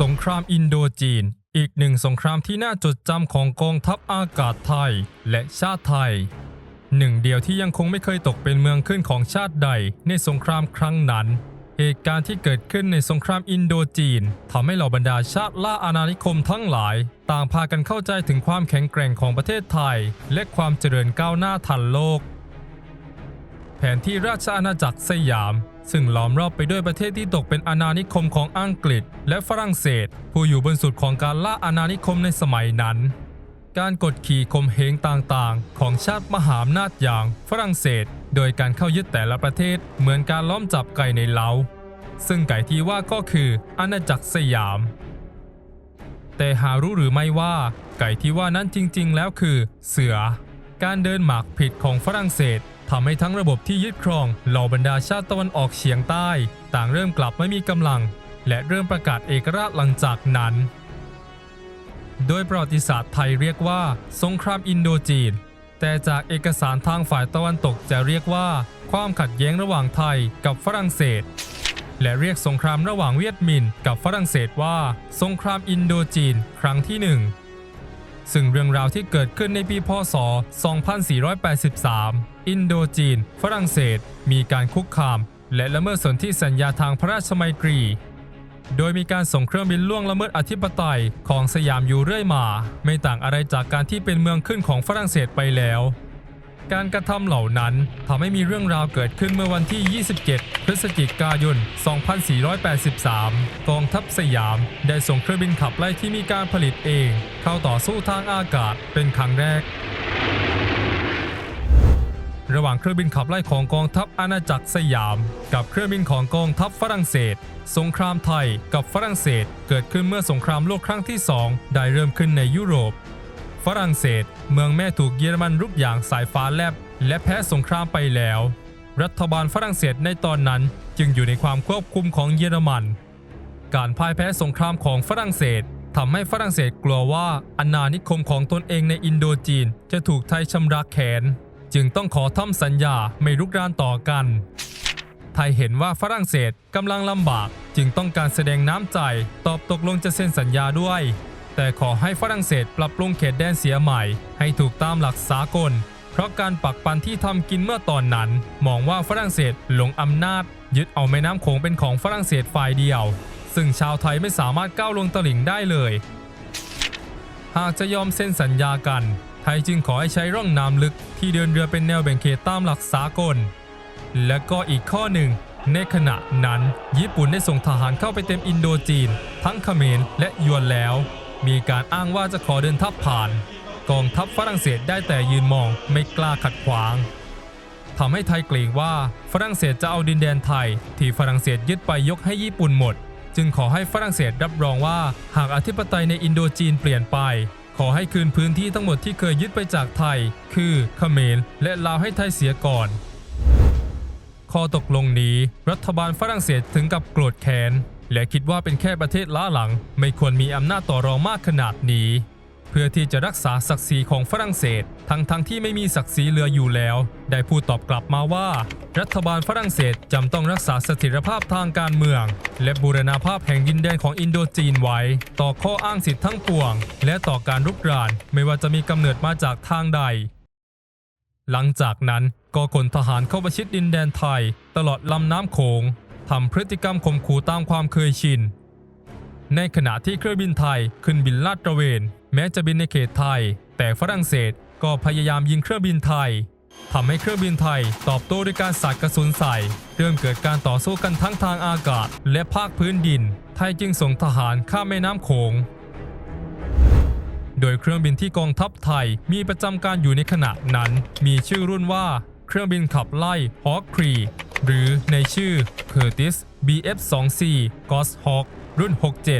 สงครามอินโดจีน อีกหนึ่งสงครามที่น่าจดจำของกองทัพอากาศไทย และชาติไทย หนึ่งเดียวที่ยังคงไม่เคยตกเป็นเมืองขึ้นของชาติใดในสงครามครั้งนั้น เหตุการณ์ที่เกิดขึ้นในสงครามอินโดจีนทำให้เหล่าบรรดาชาติล่าอาณานิคมทั้งหลาย ต่างพากันเข้าใจถึงความแข็งแกร่งของประเทศไทย และความเจริญก้าวหน้าทันโลก แผนที่ราชอาณาจักรสยาม ซึ่งล้อมรอบไปด้วยประเทศที่ตกเป็นอาณานิคมของอังกฤษ และฝรั่งเศส ผู้อยู่บนสุดของการล่าอาณานิคมในสมัยนั้น การกดขี่ข่มเหงต่างๆ ของชาติมหาอำนาจอย่างฝรั่งเศส โดยการเข้ายึดแต่ละประเทศเหมือนการล้อมจับไก่ในเล้าซึ่งไก่ที่ว่าก็คืออาณาจักรสยาม แต่หารู้หรือไม่ว่า ไก่ที่ว่านั้นจริงๆ แล้วคือ เสือ การเดินหมากผิดของฝรั่งเศส ทำให้ทั้งระบบที่ยึดครองเหล่าบรรดาชาติตะวันออกเฉียงใต้ ต่างเริ่มกลับไม่มีกำลัง และเริ่มประกาศเอกราชหลังจากนั้น โดยประวัติศาสตร์ไทยเรียกว่า สงครามอินโดจีน แต่จากเอกสารทางฝ่ายตะวันตกจะเรียกว่า ความขัดแย้งระหว่างไทยกับฝรั่งเศส และเรียกสงครามระหว่างเวียดมินกับฝรั่งเศสว่า สงครามอินโดจีน ครั้งที่หนึ่ง ซึ่งเรื่องราวที่เกิดขึ้นในปีพศ 2483 อินโดจีน ฝรั่งเศส มีการคุกคาม และละเมิดสนธิสัญญาทางพระราชมัยตรี โดยมีการส่งเครื่องบินล่วงละเมิดอธิปไตยของสยามอยู่เรื่อยมา ไม่ต่างอะไรจากการที่เป็นเมืองขึ้นของฝรั่งเศสไปแล้ว การกระทำเหล่านั้นทำให้มีเรื่องราวเกิดขึ้นเมื่อวันที่ 27 พฤศจิกายน 2483 กองทัพสยาม ได้ส่งเครื่องบินขับไล่ที่มีการผลิตเอง เข้าต่อสู้ทางอากาศเป็นครั้งแรกระหว่างเครื่องบินขับไล่ของกองทัพอาณาจักรสยาม กับเครื่องบินของกองทัพฝรั่งเศส สงครามไทยกับฝรั่งเศส เกิดขึ้นเมื่อสงครามโลกครั้งที่สองได้เริ่มขึ้นในยุโรป ฝรั่งเศส เมืองแม่ถูกเยอรมันรุกอย่างสายฟ้าแลบ และแพ้สงครามไปแล้ว รัฐบาลฝรั่งเศสในตอนนั้นจึงอยู่ในความควบคุมของเยอรมัน การพ่ายแพ้สงครามของฝรั่งเศสทำให้ฝรั่งเศสกลัวว่าอาณานิคมของตนเองในอินโดจีน จะถูกไทยชำระแขนจึงต้องขอทำสัญญาไม่รุกรานต่อกัน ไทยเห็นว่าฝรั่งเศสกำลังลำบาก จึงต้องการแสดงน้ำใจ ตอบตกลงจะเซ็นสัญญาด้วย แต่ขอให้ฝรั่งเศสปรับปรุงเขตแดนเสียใหม่ ให้ถูกตามหลักสากล เพราะการปักปันที่ทำกินเมื่อตอนนั้น มองว่าฝรั่งเศสหลงอำนาจ ยึดเอาแม่น้ำโขงเป็นของฝรั่งเศสฝ่ายเดียว ซึ่งชาวไทยไม่สามารถก้าวลงตลิ่งได้เลย หากจะยอมเซ็นสัญญากัน ไทยจึงขอให้ใช้ร่องน้ำลึกที่เดินเรือเป็นแนวแบ่งเขตตามหลักสากล และก็อีกข้อหนึ่งในขณะนั้น ญี่ปุ่นได้ส่งทหารเข้าไปเต็มอินโดจีน ทั้งเขมรและยวนแล้ว มีการอ้างว่าจะขอเดินทัพผ่าน กองทัพฝรั่งเศสได้แต่ยืนมองไม่กล้าขัดขวางทำให้ไทยเกรงว่าฝรั่งเศสจะเอาดินแดนไทย ที่ฝรั่งเศสยึดไปยกให้ญี่ปุ่นหมด จึงขอให้ฝรั่งเศสรับรองว่าหากอธิปไตยในอินโดจีนเปลี่ยนไป ขอให้คืนพื้นที่ทั้งหมดที่เคยยึดไปจากไทย คือเขมรและลาวให้ไทยเสียก่อน ข้อตกลงนี้ รัฐบาลฝรั่งเศสถึงกับโกรธแค้น และคิดว่าเป็นแค่ประเทศล้าหลัง ไม่ควรมีอำนาจต่อรองมากขนาดนี้ เพื่อที่จะรักษาศักดิ์ศรีของฝรั่งเศส ทั้งทั้งที่ไม่มีศักดิ์ศรีเหลืออยู่แล้ว ได้พูดตอบกลับมาว่า รัฐบาลฝรั่งเศสจำต้องรักษาเสถียรภาพทางการเมือง และบูรณาภาพแห่งดินแดนของอินโดจีนไว้ ต่อข้ออ้างสิทธิ์ทั้งปวง และต่อการรุกราน ไม่ว่าจะมีกำเนิดมาจากทางใด หลังจากนั้นก็ขนทหารเข้าประชิดดินแดนไทย ตลอดลำน้ำโขง ทำพฤติกรรมข่มขู่ตามความเคยชิน ในขณะที่เครื่องบินไทยขึ้นบินลาดตระเวน แม้จะบินในเขตไทย แต่ฝรั่งเศสก็พยายามยิงเครื่องบินไทยทำให้เครื่องบินไทยตอบโต้ด้วยการสาดกระสุนใส่ เริ่มเกิดการต่อสู้กันทั้งทางอากาศ และภาคพื้นดิน ไทยจึงส่งทหารข้ามแม่น้ำโขง โดยเครื่องบินที่กองทัพไทยมีประจำการอยู่ในขณะนั้น มีชื่อรุ่นว่า เครื่องบินขับไล่ Hawk 3 หรือในชื่อ Curtis BF-24 Goshawk รุ่น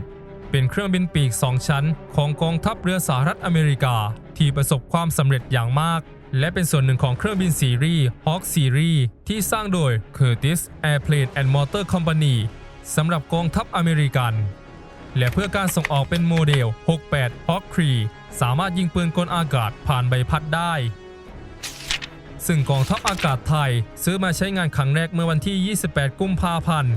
67 เป็นเครื่องบินปีก 2 ชั้น ของกองทัพเรือสหรัฐอเมริกา ที่ประสบความสำเร็จอย่างมาก และเป็นส่วนหนึ่งของเครื่องบินซีรีส์ Hawk Series ที่สร้างโดย Curtiss Airplane and Motor Company สำหรับกองทัพอเมริกัน และเพื่อการส่งออกเป็นโมเดล 68 Hawk 3สามารถยิงปืนกลอากาศผ่านใบพัดได้ ซึ่งกองทัพอากาศไทย ซื้อมาใช้งานครั้งแรกเมื่อวันที่ 28 กุมภาพันธ์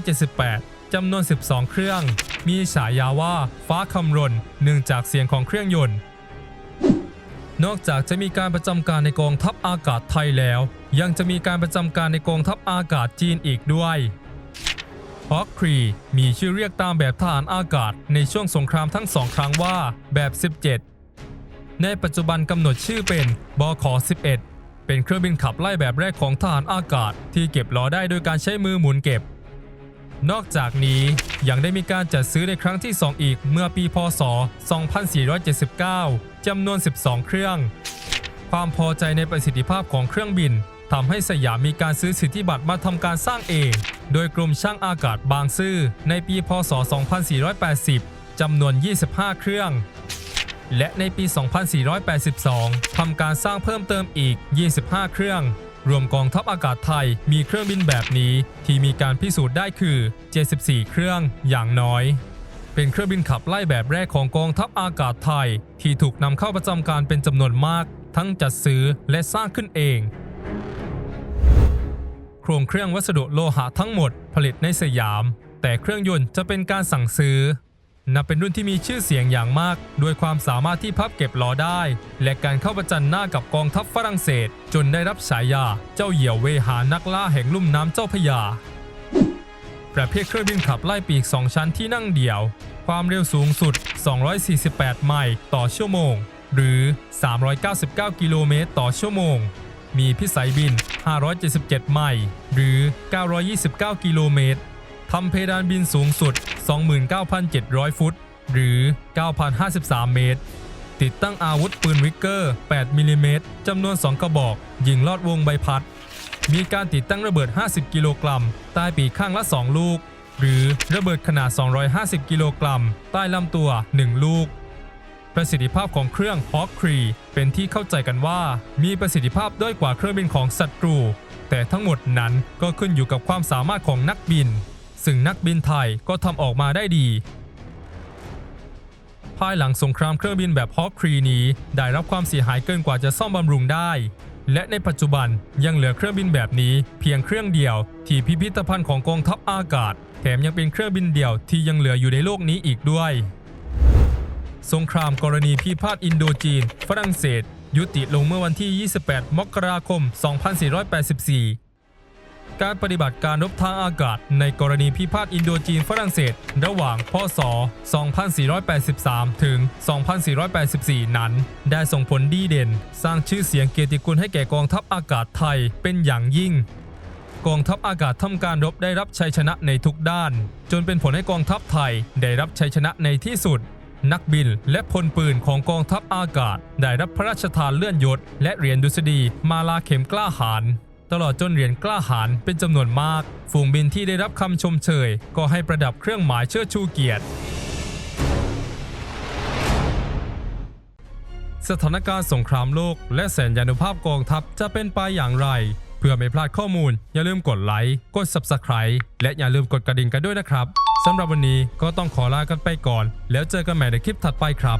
2478 จำนวน 12 เครื่อง มีฉายาว่าฟ้าคำรนเนื่องจากเสียงของเครื่องยนต์ นอกจากจะมีการประจำการในกองทัพอากาศไทยแล้ว ยังจะมีการประจำการในกองทัพอากาศจีนอีกด้วยฮอคครีมีชื่อเรียกตามแบบทหารอากาศในช่วงสงครามทั้งสองครั้งว่าแบบ 17 ในปัจจุบันกำหนดชื่อเป็นบข11 เป็นเครื่องบินขับไล่แบบแรกของทหารอากาศ ที่เก็บล้อได้โดยการใช้มือหมุนเก็บ นอกจากนี้ยังได้มีการจัดซื้อในครั้งที่ 2 อีกเมื่อปีพศ 2479 จำนวน 12 เครื่อง ความพอใจในประสิทธิภาพของเครื่องบินทำให้สยามมีการซื้อสิทธิบัตรมาทำการสร้างเอง โดยกรมช่างอากาศบางซื่อในปีพศ 2480 จำนวน 25 เครื่อง และในปี 2482 ทำการสร้างเพิ่มเติมอีก 25 เครื่อง รวมกองทัพอากาศไทยมีเครื่องบินแบบนี้ที่มีการพิสูจน์ได้คือ 74 เครื่องอย่างน้อย เป็นเครื่องบินขับไล่แบบแรกของกองทัพอากาศไทย ที่ถูกนำเข้าประจำการเป็นจำนวนมาก ทั้งจัดซื้อและสร้างขึ้นเอง โครงเครื่องวัสดุโลหะทั้งหมดผลิตในสยาม แต่เครื่องยนต์จะเป็นการสั่งซื้อ นับเป็นรุ่นที่มีชื่อเสียงอย่างมาก ด้วยความสามารถที่พับเก็บล้อได้ และการเข้าประจันหน้ากับกองทัพฝรั่งเศส จนได้รับฉายา เจ้าเหยี่ยวเวหานักล่าแห่งลุ่มน้ำเจ้าพยา ประเภทเครื่องบินขับไล่ปีก 2 ชั้นที่นั่งเดี่ยว ความเร็วสูงสุด 248 ไมล์ต่อชั่วโมง หรือ 399 กิโลเมตรต่อชั่วโมง มีพิสัยบิน 577 ไมล์หรือ 929 กิโลเมตร ทำเพดานบินสูงสุด 29,700 ฟุต หรือ 9,053 เมตร ติดตั้งอาวุธปืนวิกเกอร์ 8มิลลิเมตรจำนวน 2 กระบอก ยิงลอดวงใบพัด มีการติดตั้งระเบิด 50 กิโลกรัม ใต้ปีกข้างละ 2 ลูก หรือระเบิดขนาด 250 กิโลกรัม ใต้ลำตัว 1 ลูก ประสิทธิภาพของเครื่อง Hawk 3เป็นที่เข้าใจกันว่า มีประสิทธิภาพด้อยกว่าเครื่องบินของศัตรู แต่ทั้งหมดนั้นก็ขึ้นอยู่กับความสามารถของนักบิน ซึ่งนักบินไทยก็ทำออกมาได้ดี ภายหลังสงครามเครื่องบินแบบ Hawk 3นี้ ได้รับความเสียหายเกินกว่าจะซ่อมบำรุงได้ และในปัจจุบันยังเหลือเครื่องบินแบบนี้ เพียงเครื่องเดียว ที่พิพิธภัณฑ์ของกองทัพอากาศ แถมยังเป็นเครื่องบินเดี่ยวที่ยังเหลืออยู่ในโลกนี้อีกด้วย สงครามกรณีพิพาทอินโดจีน ฝรั่งเศส ยุติลงเมื่อวันที่ 28 มกราคม 2484 การปฏิบัติการรบทางอากาศ ในกรณีพิพาทอินโดจีนฝรั่งเศส ระหว่างพศ 2483 ถึง 2484 นั้น ได้ส่งผลดีเด่น สร้างชื่อเสียงเกียรติคุณให้แก่กองทัพอากาศไทยเป็นอย่างยิ่ง กองทัพอากาศทำการรบได้รับชัยชนะในทุกด้าน จนเป็นผลให้กองทัพไทยได้รับชัยชนะในที่สุด นักบินและพลปืนของกองทัพอากาศ ได้รับพระราชทานเลื่อนยศ และเหรียญดุษฎีมาลาเข็มกล้าหาญ ตลอดจนเหรียญกล้าหาญเป็นจำนวนมาก ฝูงบินที่ได้รับคำชมเชย ก็ให้ประดับเครื่องหมายเชิดชูเกียรติ สถานการณ์สงครามโลก และแสนยานุภาพกองทัพจะเป็นไปอย่างไร เพื่อไม่พลาดข้อมูล อย่าลืมกดไลค์ กด Subscribe และอย่าลืมกดกระดิ่งกันด้วยนะครับสำหรับวันนี้ก็ต้องขอลากันไปก่อน แล้วเจอกันใหม่ในคลิปถัดไปครับ